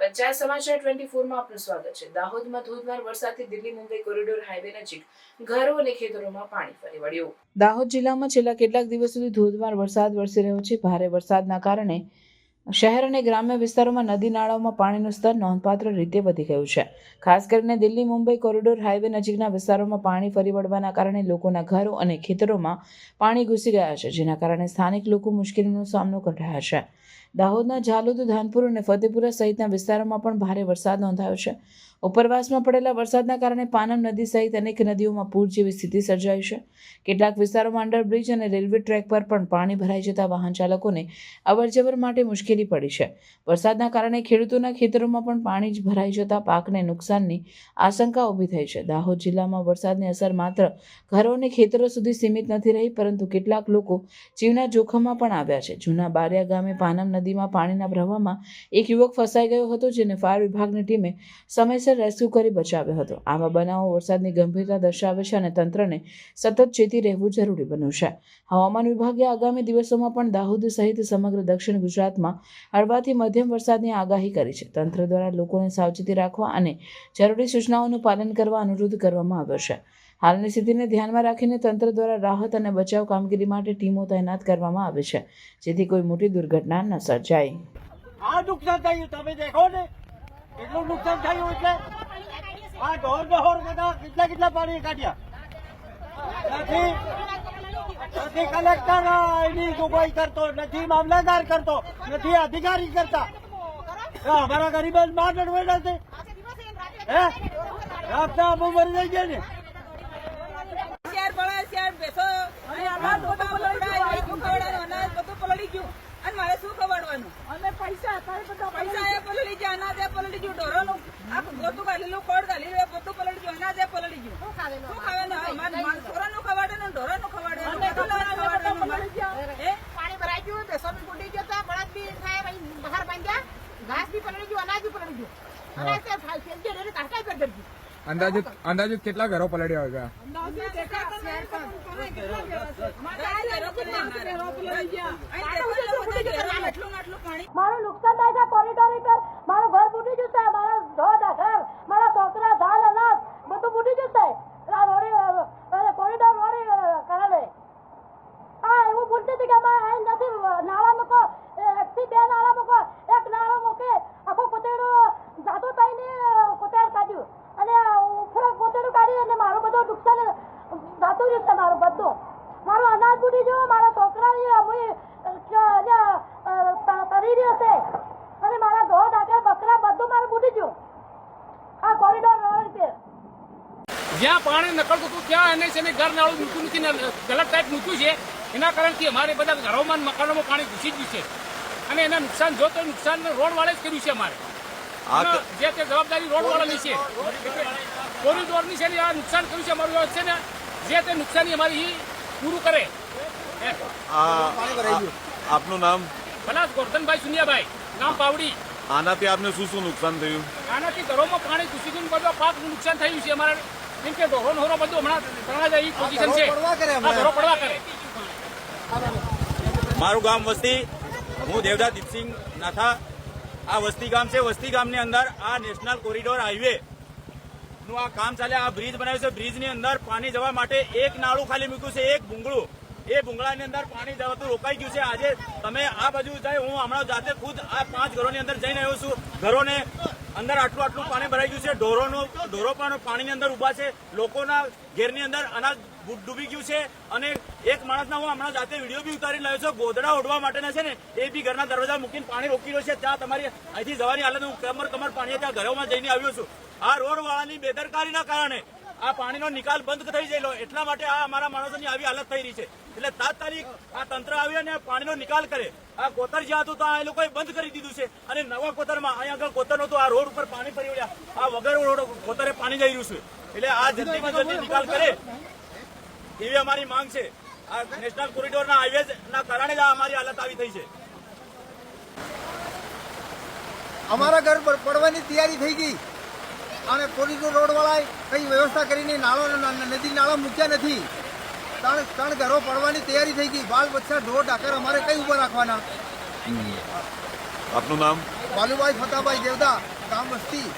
પંચાયત સમાચાર ટ્વેન્ટી ફોરમાં આપનું સ્વાગત છે. દાહોદમાં ધોધમાર વરસાદથી દિલ્હી, મુંબઈ કોરિડોર હાઈવે નજીક ઘરો અને ખેતરોમાં પાણી ફરી વળ્યું. દાહોદ જિલ્લામાં છેલ્લા કેટલાક દિવસ સુધી ધોધમાર વરસાદ વરસી રહ્યો છે. ભારે વરસાદના કારણે શહેર અને ગ્રામ્ય વિસ્તારોમાં નદી નાળાઓમાં પાણીનું સ્તર નોંધપાત્ર રીતે વધી ગયું છે. ખાસ કરીને દિલ્હી, મુંબઈ કોરિડોર હાઈવે નજીકના વિસ્તારોમાં પાણી ફરી વળવાના કારણે લોકોના ઘરો અને ખેતરોમાં પાણી ઘૂસી ગયા છે, જેના કારણે સ્થાનિક લોકો મુશ્કેલીનો સામનો કરી રહ્યા છે. દાહોદના ઝાલોદ, ધાનપુર અને ફતેપુરા સહિતના વિસ્તારોમાં પણ ભારે વરસાદ નોંધાયો છે. ઉપરવાસમાં પડેલા વરસાદના કારણે પાનમ નદી સહિત અનેક નદીઓમાં પૂર જેવી સ્થિતિ સર્જાઈ છે. કેટલાક વિસ્તારોમાં અંડરબ્રિજ અને રેલવે ટ્રેક પર પણ પાણી ભરાઈ જતા વાહન ચાલકોને અવરજવર માટે મુશ્કેલી પડી છે. વરસાદના કારણે ખેડૂતોના ખેતરોમાં પણ પાણી જ ભરાઈ જતા પાકને નુકસાનની આશંકા ઊભી થઈ છે. દાહોદ જિલ્લામાં વરસાદની અસર માત્ર ઘરો અને ખેતરો સુધી સીમિત નથી રહી, પરંતુ કેટલાક લોકો જીવના જોખમમાં પણ આવ્યા છે. જૂના બારિયા ગામે પાનમ નદીમાં પાણીના પ્રવાહમાં એક યુવક ફસાઈ ગયો હતો, જેને ફાયર વિભાગની ટીમે સમયસર રેસ્ક્યુ કરી બચાવ્યો હતો. આવા બનાવો વરસાદની ગંભીરતા દર્શાવે છે અને તંત્રને સતત ચેતી રહેવું જરૂરી બન્યું છે. હવામાન વિભાગે આગામી દિવસોમાં પણ દાહોદ સહિત સમગ્ર દક્ષિણ ગુજરાતમાં હળવાથી મધ્યમ વરસાદની આગાહી કરી છે. તંત્ર દ્વારા લોકોને સાવચેતી રાખવા અને જરૂરી સૂચનાઓનું પાલન કરવા અનુરોધ કરવામાં આવ્યો છે. હાલની સ્થિતિને ધ્યાનમાં રાખીને તંત્ર દ્વારા રાહત અને બચાવ કામગીરી માટે ટીમો તૈનાત કરવામાં આવે છે, જેથી કોઈ મોટી દુર્ઘટના ન સર્જાય. આ નુકસાન થયું, તમે દેખો ને. કેટલું નુકસાન થયું એટલે? આ ઢોર ઢોર બધા કેટલા કેટલા પાણી કાઢ્યા? નથી. નથી કલેક્ટર એની જોગવાઈ કરતો, નથી મામલતદાર કરતો, નથી અધિકારી કરતા. અમારા ગરીબ જ છે હે? રાતના અમુ મરી જાય ને શેર પડે શેર બેસો અને અનાજ બધું પલળી ગયું શું ખવડાવવાનું અનાજ બધું પલળી ગયું અને મારે શું ખવડાવવાનું અને પૈસા પૈસા એ પલળી ગયા અનાજ એ પલળી ગયું ઢોરોનું આખું ગોતું ગાલેલું ખોડ ગાલેલું એ બધું પલળી ગયું અનાજ એ પલળી ગયું શું ખાવાનું હવે મારે મારે છોરાનું ખવડાવવાનું ઢોરાનું ખવડાવવાનું કેટલાનું ખવડાવવાનું મારે? હે પાણી ભરાઈ ગયું બેસો બી ફૂટી ગયો તો બળદ બી થાય ભાઈ બહાર બાંધ્યા ઘાસ બી પલળી ગયું અનાજ બી પલળી ગયું. અનાજ તો ફાલ એટલે કાઢતા કરી દીધું અંદાજિત અંદાજિત કેટલા ઘરો પલળ્યા હોય મારું નુકસાન થાય છે કોરિડોર પર મારું ઘર ફૂટી જશે મારા ધોધા ઘર મારા છોકરા ધાલ અનાજ બધું ફૂટી જશે આ રોડી અરે કોરિડોર રોડી કારણે હા એવું બોલતી હતી કે અમારે અહીં નથી નાળા મૂકો એકથી બે નાળા મૂકો એક નાળો મૂકે આખું કોતેડું જાતું થઈને કોતેડ કાઢ્યું અને ઉપરો કોતેડું કાઢી અને મારું બધું નુકસાન જાતું જ છે મારું બધું. મારો અનાજ ફૂટી ગયું મારા છોકરાની અમુય તરી રહ્યો છે અને મારા ઢોર ડાકર બકરા બધું મારું ફૂટી ગયું. આ કોરિડોર રોડ છે જ્યાં પાણી નકળતું હતું ત્યાં એને છે ને ઘર નાળું મૂક્યું નથી ને ગલત ટાઈપ મૂક્યું છે. એના કારણથી અમારે બધા ઘરોમાં મકાનોમાં પાણી ઘૂસી ગયું છે. અને એના નુકસાન જો તો નુકસાન રોડ વાળે જ કર્યું છે અમારે. જે તે જવાબદારી રોડ વાળાની છે. કોરિડોરની છે ને આ નુકસાન કર્યું છે અમારું છે ને જે તે નુકસાની અમારી પૂરું કરે. આપનું નામ? પલાસ ગોરધનભાઈ સુનિયાભાઈ ગામ પાવડી. આનાથી આપને શું શું નુકસાન થયું? આનાથી ઘરોમાં પાણી ઘૂસી ગયું બધું પાકનું નુકસાન થયું છે અમારે. કેમ કે ઢોરો હોરો બધું હમણાં તણા જાય એવી પોઝિશન છે. આ ઘરો પડવા કરે. મારું ગામ વસ્તી. હું દેવદા દીપસિંહ નાથા. આ વસ્તી ગામ છે. વસ્તી ગામની અંદર આ નેશનલ કોરિડોર હાઈવે નું આ કામ ચાલે, આ બ્રિજ બનાવ્યું છે. બ્રિજની અંદર પાણી જવા માટે એક નાળું ખાલી મૂક્યું છે, એક ભૂંગળું એ ભૂંગળાની અંદર પાણી જવાતું રોકાઈ ગયું છે. આજે તમે આ બાજુ જાય, હું હમણાં જાતે ખુદ આ પાંચ ઘરોની અંદર જઈને આવ્યો છું. ઘરોને અંદર આટલું આટલું પાણી ભરાઈ ગયું છે. ઢોરોનું, ઢોરો પણ પાણીની અંદર ઊભા છે. લોકોના ઘેરની અંદર અનાજ ડૂબી ગયું છે. અને એક માણસના હું હમણાં જાતે વીડિયો બી ઉતારી લાવ્યો છું. ગોદડા ઓઢવા માટેના છે ને, એ બી ઘરના દરવાજા મૂકીને પાણી રોકી રહ્યો છે. ત્યાં તમારી અહીંથી જવાની હાલત હું કમર કમર પાણી ત્યાં ઘરોમાં જઈને આવ્યો છું. આ રોડ વાળાની બેદરકારીના કારણે આ પાણીનો નિકાલ બંધ થઈ ગયેલો. એટલા માટે આ અમારા માણસોની આવી હાલત થઈ રહી છે. એટલે તાત્કાલિક આ તંત્ર આવી અને પાણીનો નિકાલ કરે. આ કોતર જ્યાં હતું ત્યાં એ લોકોએ બંધ કરી દીધું છે. અને નવા કોતરમાં અહીંયા આગળ કોતર નહોતું આ રોડ ઉપર પાણી ફરી આ વગર રોડ કોતરે પાણી જઈ રહ્યું છે. એટલે આ જલ્દીમાં જલ્દી નિકાલ કરે. એવી અમારી માંગ છે. આ નેશનલ કોરિડોરના હાઈવે ના કારણે જ અમારી હાલત આવી થઈ છે. અમારા ઘર પર પડવાની તૈયારી થઈ ગઈ. અને પોલીસ રોડવાળાએ કંઈ વ્યવસ્થા કરીને નાળો નદી નાળા મૂક્યા નથી. ત્રણ ત્રણ ઘરો પડવાની તૈયારી થઈ ગઈ. બાલ બચ્ચા ઢોર ઢાકર અમારે કઈ ઊભા રાખવાના? આપનું નામ? બાલુભાઈ ફતાભાઈ દેવદા ગામ વસ્તી.